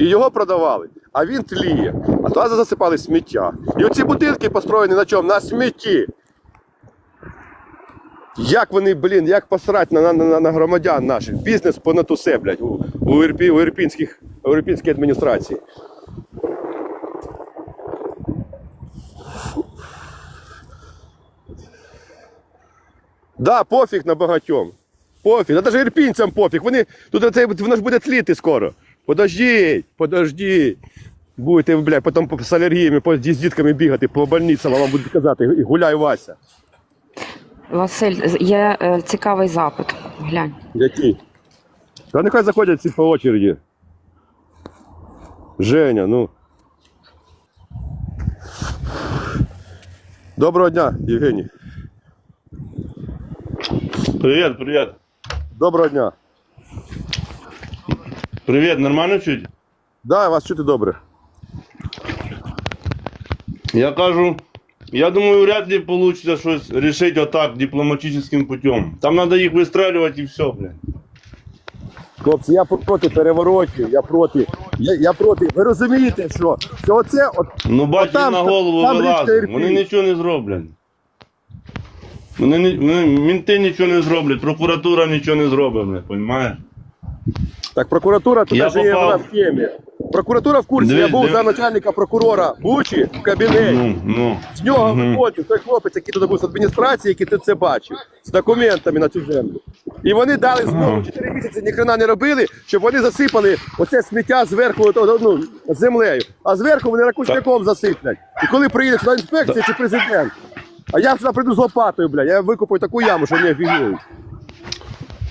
І його продавали. А він тліє. А туди засипали сміття. І оці будинки построєні на чому? На смітті. Як вони, блін, як посрать на, на, на, на громадян наших? Бізнес понад усе, блядь, у, у, Ірпі, у, Ірпінських, у Ірпінській адміністрації. Да, пофіг на багатьом. Пофіг. Да навіть ірпінцям пофіг. Вони, тут це, воно ж буде тліти скоро. Подождіть, подождіть. Будете, бля, потім з алергіями по, з дітками бігати по больницям, а вам будуть казати, і гуляй Вася. Василь, є е, цікавий запит. Глянь. Який? Та нехай заходять всі по очереді. Женя, ну. Доброго дня, Євгеній. Привет, привет. Доброго дня. Привет, нормально чуть? Да, вас чути добре. Я кажу, я думаю, вряд ли получится щось решить вот так дипломатическим путем. Там надо их выстреливать и все, блин. Хлопці, я проти переворотів, я проти. Я, я проти. Ви розумієте, що, що оце от Ну бачиш на голову там річка вилазить. Ірпінь. Вони нічого не зроблять. Вони, вони, мінти нічого не зроблять, прокуратура нічого не зробить, понимаєш? Так, прокуратура тут Я вже є попав. в темі. Прокуратура в курсі. Дивись, я був дивись. за начальника прокурора Бучі в кабінеті. Ну, ну. З нього виходив той хлопець, який туди був з адміністрації, який ти це бачив, з документами на цю землю. І вони дали знову Ага. 4 місяці ніхрена не робили, щоб вони засипали оце сміття зверху от- от- ну, землею. А зверху вони ракушняком засиплять. І коли приїде сюди інспекція чи президент, а я сюди прийду з лопатою, блядь, я викопаю таку яму, що не офігіють.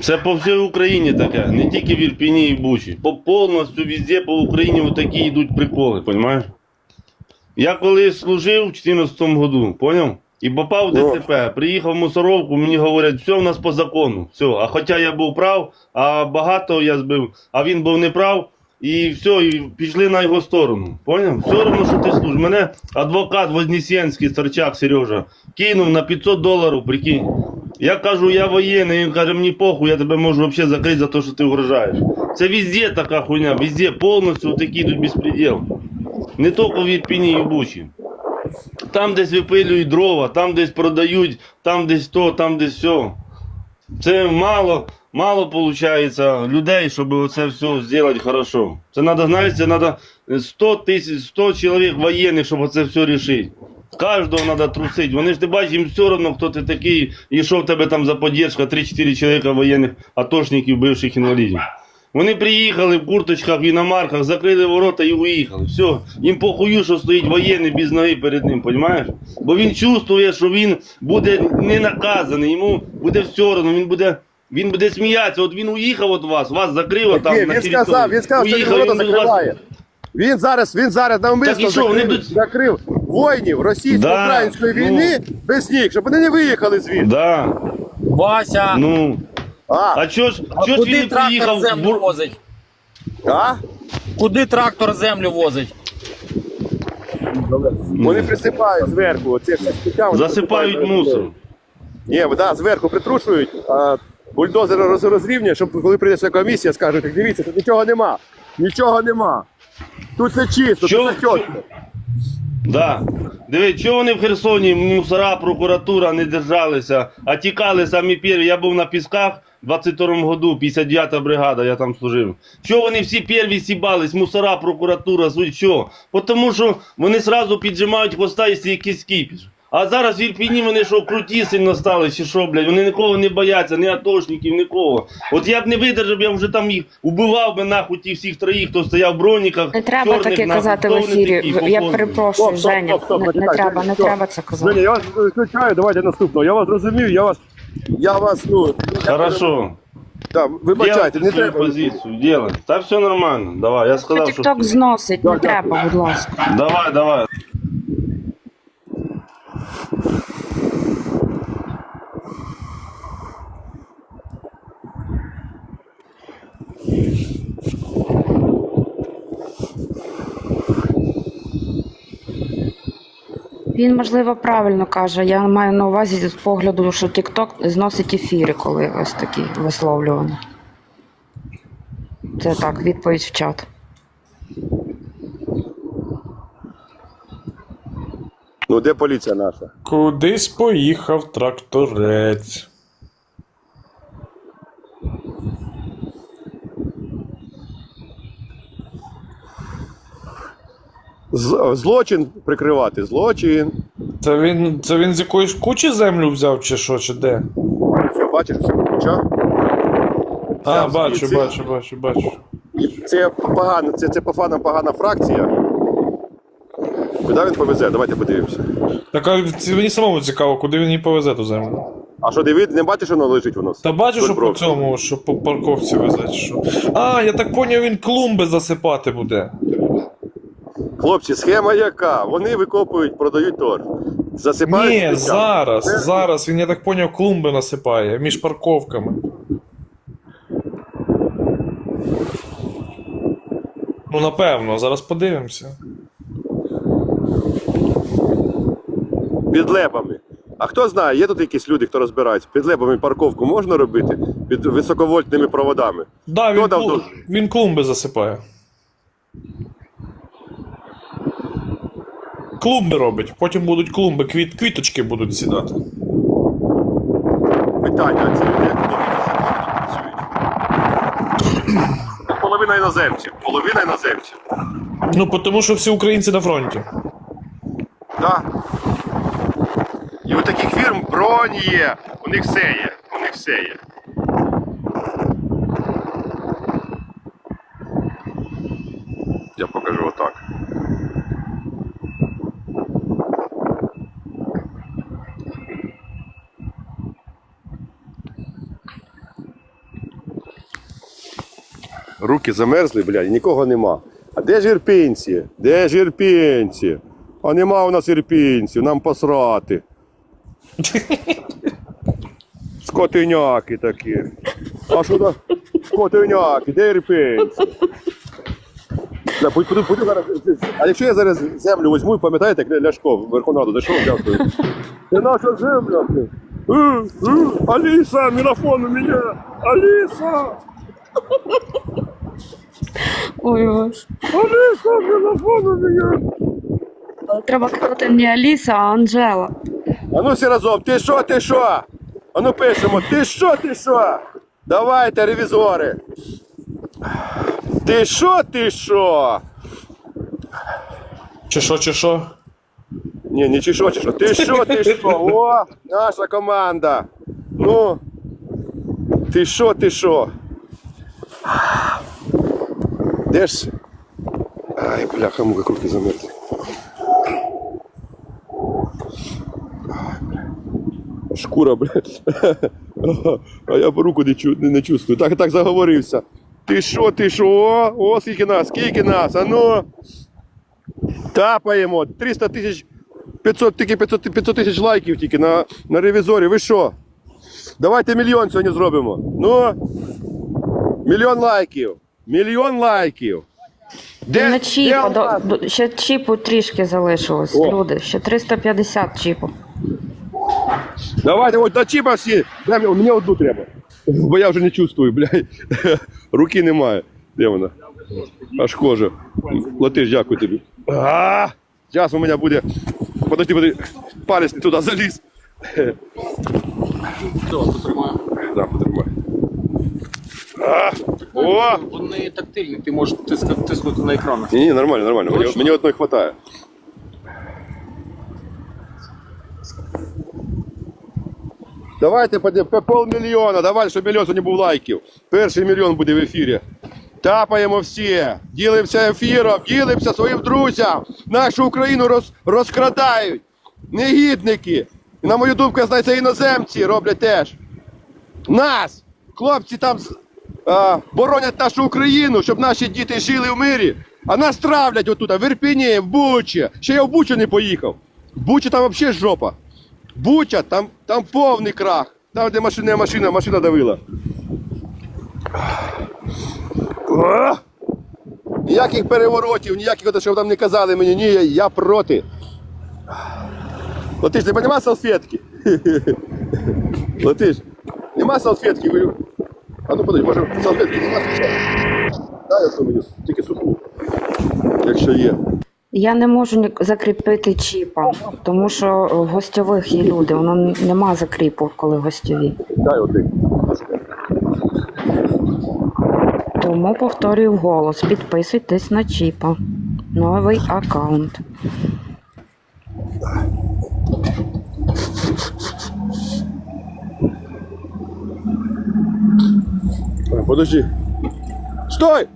Це по всій Україні таке, не тільки в Ірпіні і Бучі. По повністю везде по Україні вот такі йдуть приколи, понимаєш? Я коли служив в 14 году, поняв? І попав в Ну. ДТП, приїхав в мусоровку, мені говорять, все в нас по закону. Все. А хоча я був прав, а багато я збив, а він був не прав, і все, і пішли на його сторону. Поняв? Все одно, що ти служиш. Мене адвокат Вознесенський, старчак Сережа, кинув на 500 доларів, прикинь. Я кажу, я воєнний, він каже, мені похуй, я тебе можу взагалі закрити за те, що ти угрожаєш. Це везде така хуйня, везде повністю такий тут безпреділ. Не тільки в Ірпіні і Бучі. Там десь випилюють дрова, там десь продають, там десь то, там десь все. Це мало, мало виходить людей, щоб це все зробити хорошо. Це треба, знаєте, це треба 100 тисяч, 100 чоловік воєнних, щоб це все рішити. Кожного треба трусити. Вони ж не бачать, їм все одно, хто ти такий, і що в тебе там за поддержка, 3-4 чоловіка воєнних атошників, бивших інвалідів. Вони приїхали в курточках, в іномарках, закрили ворота і уїхали. Все, їм похую, що стоїть воєнний без ноги перед ним, розумієш? Бо він чувствує, що він буде не наказаний, йому буде все одно, він буде. Він буде сміятися, от він уїхав від вас, вас закрив там Ні, на він території. сказав, він сказав, що він ворота закриває. Він зараз, він зараз Так навмисно і що, вони закрив, тут- закрив воїнів російсько-української Да, війни без них, щоб вони не виїхали звідти. Да, Вася, ну. А, А чого ж, а чого ж куди він не трактор приїхав? землю Бур- возить? а? Куди трактор землю возить? Вони присипають зверху, оце все вони Засипають присипають мусор. Ні, да, зверху притрушують, а бульдозер роз, розрівнює, щоб коли прийде ця комісія, скажуть, так дивіться, тут нічого нема. Нічого нема. Тут все чисто, Що- тут все чітко. Да. Диви, чого вони в Херсоні, мусора, прокуратура не держалися, а тікали самі перві. Я був на пісках в 22-му году, 59-та бригада, я там служив. Чого вони всі перві сібались, мусора, прокуратура, суд, чого? Тому що вони сразу піджимають хвоста, якщо якийсь кіпіш. А зараз в Ірпіні вони що, круті сильно стали, чи що, блядь, вони нікого не бояться, ні атошників, нікого. От я б не видержав, я вже там їх убивав би нахуй ті всіх троїх, хто стояв в броніках. Не треба чорних, таке нахуй. казати в Хто вони ефірі. такі, Я перепрошую, Стоп, стоп, Женя. стоп, стоп, Не, не почекайте, треба, не треба це казати. Женя, я вас виключаю, давайте наступного. Я вас розумію, я вас. Я вас, ну. Хорошо. Да, вибачайте, не свою треба. позицию, делай. Та все нормально. Давай, я сказав, що... тікток зносить, не дякую. треба, будь ласка. Давай, давай. Він, можливо, правильно каже. Я маю на увазі з погляду, що тікток зносить ефіри, коли ось такі висловлювання. Це так, відповідь в чат. Ну, де поліція наша? Кудись поїхав тракторець. З- злочин прикривати, злочин. Це він, це він з якоїсь кучі землю взяв, чи що, чи де? Що, бачиш, все куча? А, бачу, звідси. бачу, бачу, бачу. Це погано, це, це по фанам погана фракція. Куди він повезе? Давайте подивимося. Так а мені самому цікаво, куди він її повезе ту землю. А що дивід, не бачиш, що воно лежить у нас? Та бачу, що по цьому, що по парковці везе, чи що. А, я так поняв, він клумби засипати буде. Хлопці, схема яка? Вони викопують, продають торф. Засипають. Ні, сміттям. зараз, Це- зараз він, я так поняв, клумби насипає між парковками. Ну, напевно, зараз подивимося. Під лепами. А хто знає, є тут якісь люди, хто розбирається, під лепами парковку можна робити під високовольтними проводами. Да, Хто він, дав дозвіл? він клумби засипає. Клумби робить, потім будуть клумби, квіт... квіточки будуть сідати. Питання, а ці люди як працюють? Половина іноземців. Половина іноземців. Ну, тому що всі українці на фронті. Так. І у таких фірм бронь є. У них все є. У них все є. Я покажу отак. Руки замерзли, блядь, нікого нема. А де ж ірпінці? Де ж ірпінці? А нема у нас ірпінців, нам посрати. Скотиняки такі. А що за скотиняки? Де ірпінці? Да, будь- будь- будь зараз- А якщо я зараз землю візьму, і пам'ятаєте, як Ляшко в Верховну Раду зайшов, дякую. Це наша земля. ти. Е, е, Аліса, мегафон у мене! Аліса! Ой, ось. Аліса, мегафон у мене! Треба казати не Аліса, а Анжела. А ну всі разом, ти що, ти що? А ну пишемо, ти що, ти що? Давайте, ревізори. Ти що, ти що? Чи що, чи що? Ні, не чи що, чи що. Ти що, ти що? О, наша команда. Ну. Ти що, ти що? Де ж? Ай, бляха, мука, руки замерзли. Шкура, блядь. А я по руку не, чу, не, не чувствую. Так, так заговорився. Ти що, ти що? О, о, скільки нас, скільки нас, а ну. Тапаємо. 300 тисяч 500, тільки 500, 500 тисяч лайків тільки на, на ревізорі. Ви що? Давайте мільйон сьогодні зробимо. Ну. Мільйон лайків. Мільйон лайків. Де, не чіпа, де до, у нас? до- ще чіпу трішки залишилось, О. люди. Ще 350 чіпу. Давайте, от до чіпа всі. Дай мені, мені одну треба. Бо я вже не чувствую, блядь. Руки немає. Де вона? Аж кожа. Латиш, дякую тобі. А, Зараз у мене буде. Подожди, подожди. Палець не туди заліз. Що, потримаю? Да, потримай. А, о! Вони тактильні, ти можеш тиска- тиснути на екран. Ні, ні, нормально, нормально. Мені, Точно? мені одної хватає. Давайте по, по полмільйона, давайте, щоб мільйон сьогодні був лайків. Перший мільйон буде в ефірі. Тапаємо всі, ділимося ефіром, ділимося своїм друзям. Нашу Україну роз, розкрадають. Негідники. І на мою думку, я іноземці роблять теж. Нас! Хлопці там а, боронять нашу Україну, щоб наші діти жили в мирі. А нас травлять отут, в Ірпіні, в Бучі. Ще я в Бучу не поїхав. В Бучі там взагалі жопа. Буча, там, там повний крах. Там, де машина, машина, машина давила. Ніяких переворотів, ніяких, що там не казали мені, ні, я, проти. Латиш, тебе нема салфетки? Латиш, нема салфетки, ви. А ну подивись, може салфетки нема? Дай я мені тільки суху. Якщо є. Я не можу ні- закріпити чіпа, тому що в гостьових є люди, воно н- нема закріпу, коли гостьові. Дай один. Тому повторюю вголос, підписуйтесь на чіпа. Новий аккаунт. Подожди. Стой!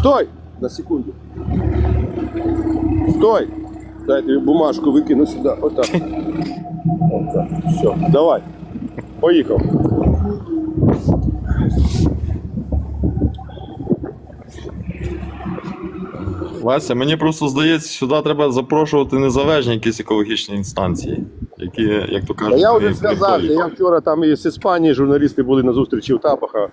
Стой! На секунду. Стой! Дай тобі бумажку викину сюди. Отак. Отак. Все, давай. Поїхав. Вася, мені просто здається, сюди треба запрошувати незалежні якісь екологічні інстанції, які, як то Та кажуть, я вже не Я вчора там із Іспанії, журналісти були на зустрічі в Тапаха.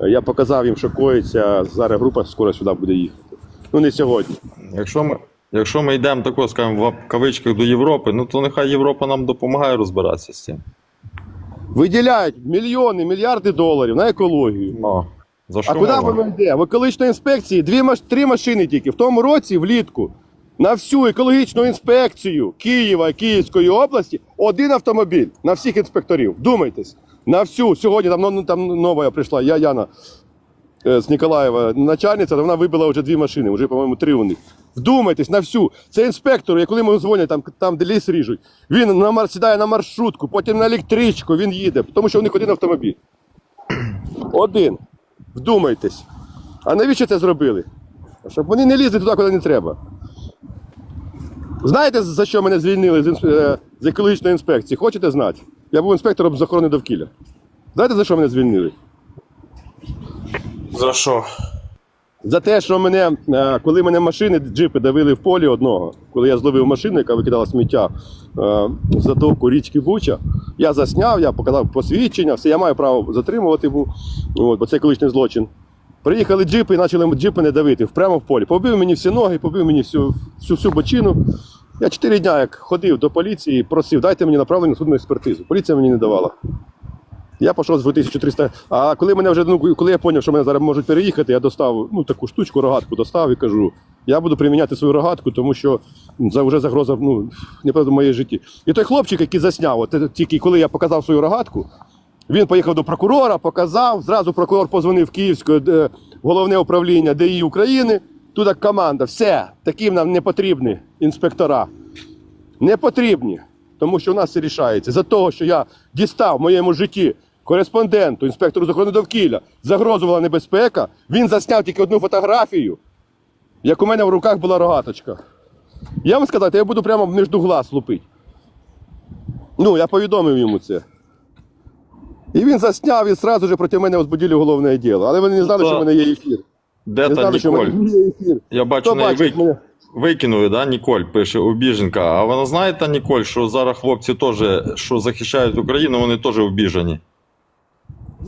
Я показав їм, що коїться. Зараз група скоро сюди буде їхати. Ну не сьогодні. Якщо ми, якщо ми йдемо тако, скажімо, в кавичках до Європи, ну то нехай Європа нам допомагає розбиратися з цим. Виділяють мільйони, мільярди доларів на екологію. Ну, за що А куди воно йде? В екологічної інспекції дві три машини тільки. В тому році, влітку, на всю екологічну інспекцію Києва Київської області один автомобіль на всіх інспекторів. Вдумайтесь. На всю. Сьогодні там, ну, там нова прийшла, я Яна е, з Ніколаєва, начальниця, вона вибила вже дві машини, вже, по-моєму, три у них. Вдумайтесь на всю. Це інспектор, коли ми дзвонять, там, там де ліс ріжуть, він на сідає на маршрутку, потім на електричку, він їде, тому що у них один автомобіль. Один. Вдумайтесь. А навіщо це зробили? Щоб вони не лізли туди, куди не треба. Знаєте, за що мене звільнили з, е, з екологічної інспекції? Хочете знати? Я був інспектором з охорони довкілля. Знаєте, за що мене звільнили? За що? За те, що мене, е, коли мене машини, джипи давили в полі одного, коли я зловив машину, яка викидала сміття е, в затоку річки Буча, я засняв, я показав посвідчення, все, я маю право затримувати був, от, бо це екологічний злочин. Приїхали джипи і почали джипи не давити прямо в полі. Побив мені всі ноги, побив мені всю, всю, всю бочину. Я чотири дня як ходив до поліції, просив, дайте мені направлення на судну експертизу. Поліція мені не давала. Я пішов з 2300. А коли мене вже ну, коли я зрозумів, що мене зараз можуть переїхати, я достав ну, таку штучку, рогатку достав і кажу: я буду приміняти свою рогатку, тому що це вже загроза ну, неправда в моєї житті. І той хлопчик, який засняв, от, е, тільки коли я показав свою рогатку, він поїхав до прокурора, показав. Зразу прокурор позвонив в Київське е, головне управління ДІ України. Туди команда. Все, таким нам не потрібні інспектора. Не потрібні. Тому що в нас це рішається. За того, що я дістав в моєму житті кореспонденту, інспектору з охорони довкілля, загрозувала небезпека, він засняв тільки одну фотографію, як у мене в руках була рогаточка. Я вам сказати, я буду прямо між глаз лупити. Ну, я повідомив йому це. І він засняв і одразу ж проти мене возбудили головне діло. Але вони не знали, Та- що в мене є ефір. Де Не та знали, що в мене є ефір. Я бачу, Хто бачить мене? Викинули, да, Ніколь пише обіженка. А вона знає та Ніколь, що зараз хлопці теж, що захищають Україну, вони теж обіжені.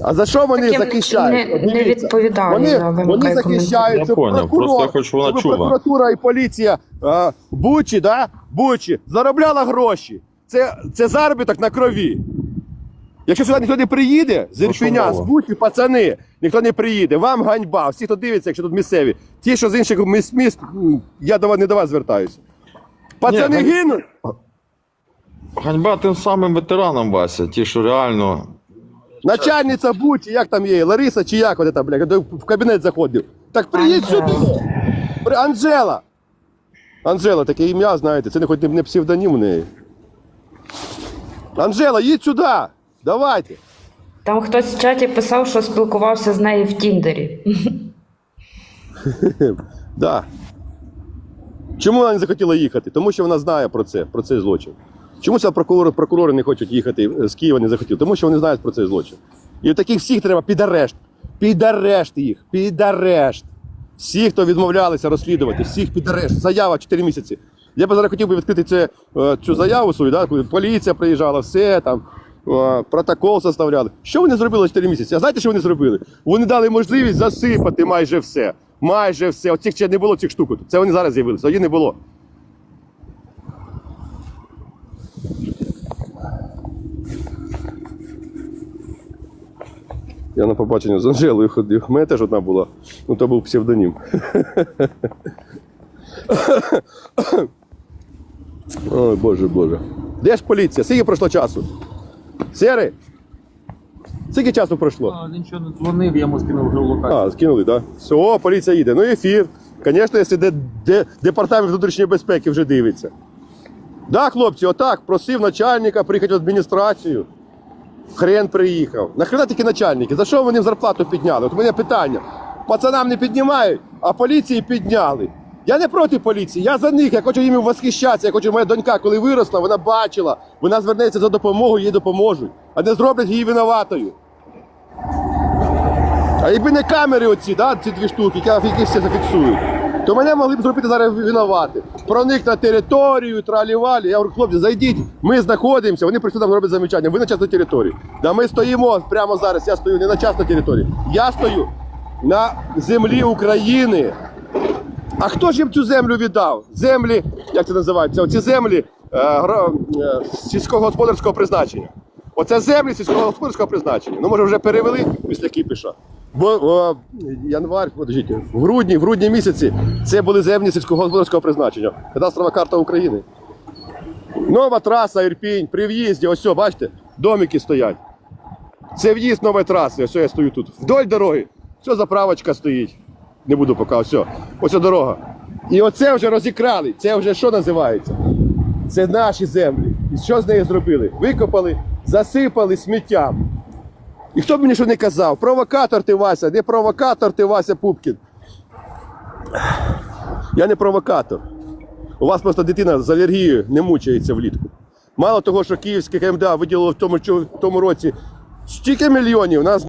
А за що вони Так я захищають? не- не відповідаю Вони, на вони захищають, Я щоб поняв, прокурор, просто я хочу, щоб вона чула. прокуратура і поліція а, Бучі, да? Бучі, заробляла гроші. Це, це заробіток на крові. Якщо сюди ніхто не приїде, з Ірпеня, з? Бучі, пацани, ніхто не приїде, вам ганьба. Всі, хто дивиться, якщо тут місцеві. Ті, що з інших міст, міст я до вас не до вас звертаюся. Пацани Ні, гинуть. Ганьба тим самим ветеранам, Вася, ті, що реально. Начальниця Бучі, як там є, Лариса чи як там, бля, в кабінет заходив. Так приїдь сюди. Анжела. Анжела, таке ім'я, знаєте, це не хоч не псевдонім у неї. Анжела, їдь сюди. Давайте. Там хтось в чаті писав, що спілкувався з нею в Тіндері. Да. Чому вона не захотіла їхати? Тому що вона знає про це, про цей злочин. Чому прокурори, прокурори не хочуть їхати е, з Києва, не захотіли? Тому що вони знають про цей злочин. І таких всіх треба під арешт. Під арешт їх, під арешт. Всі, хто відмовлялися розслідувати, всіх під арешт. Заява 4 місяці. Я б зараз хотів би відкрити це, е, цю заяву свою, да, коли поліція приїжджала, все там. Протокол составляли. Що вони зробили 4 місяці? А знаєте, що вони зробили? Вони дали можливість засипати майже все. Майже все. Оцих ще не було цих штук. Це вони зараз з'явилися, тоді не було. Я на побачення з Анжелою ходив. У мене теж одна була. Ну, то був псевдонім. Ой, Боже, Боже. Де ж поліція? Скільки пройшло часу? Сєрий? Скільки часу пройшло? А, Він що не дзвонив, я йому скинув геолокацію. А, скинули, так? Да? Все, поліція їде. Ну, ефір. Звісно, якщо де, де, департамент внутрішньої безпеки вже дивиться. Да, хлопці, отак, просив начальника приїхати в адміністрацію. Хрен приїхав. Нахрена такі начальники? За що вони їм зарплату підняли? От у мене питання. Пацанам не піднімають, а поліції підняли. Я не проти поліції, я за них, я хочу їм восхищатися, я хочу, моя донька, коли виросла, вона бачила, вона звернеться за допомогою, їй допоможуть, а не зроблять її винуватою. А якби не камери оці, да, ці дві штуки, які, все зафіксують, то мене могли б зробити зараз винувати. Проник на територію, тралівалі. Я говорю, хлопці, зайдіть, ми знаходимося, вони прийшли нам робити замічання, ви на частній території. Да ми стоїмо прямо зараз, я стою не на частній території, я стою на землі України. А хто ж їм цю землю віддав? Землі, як це називається? Оці землі е, е, сільськогосподарського призначення. Оце землі сільськогосподарського призначення. Ну, може, вже перевели після кіпіша. Бо о, январь, подождіть, в грудні, в грудні місяці це були землі сільськогосподарського призначення. Кадастрова карта України. Нова траса Ірпінь, при в'їзді, ось, все, бачите, домики стоять. Це в'їзд нової траси, ось я стою тут. Вдоль дороги. Все, заправочка стоїть. Не буду поки, ось. Ось дорога. І оце вже розікрали. Це вже що називається? Це наші землі. І що з нею зробили? Викопали, засипали сміттям. І хто б мені що не казав? Провокатор ти Вася, не провокатор ти Вася Пупкін. Я не провокатор. У вас просто дитина з алергією не мучається влітку. Мало того, що Київське КМДА виділило в тому, в тому році стільки мільйонів, нас